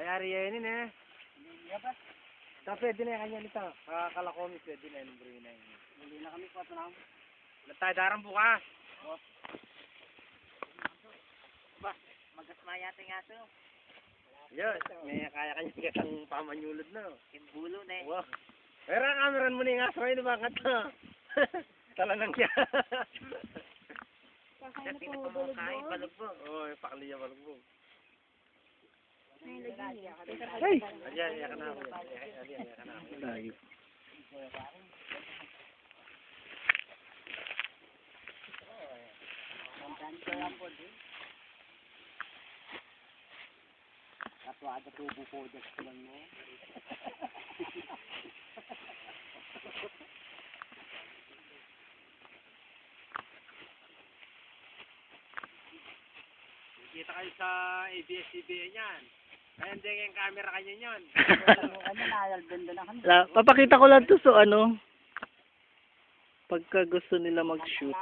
Ay, area ya ini ne. Hindi ba? Tapi din na kanya nito. Kakakala ah, ko miss din na bro na ini. Hindi na kami kwato na. Natay darang bukas. Ba, oh. magasmaya ting aso. Yo, may kaya kanya kitang pamanyulod no. Kimbulo ne. eh. Wow. Pero ang kameran mo na yung aso ay lumangat na. Tala nang kya. Kakain na po balugbog. oh, balugbog. Oo, pakliya. Hey! Ayan, ka na ako. Ako. Layo. Katwada tubo ko dyan sa lang mo. Kita kayo sa ABS-CBN yan. Hindi yung camera kanya yun. Ano na, albendo na kami. La, papakita ko lang to so ano. Pagka gusto nila mag-shoot.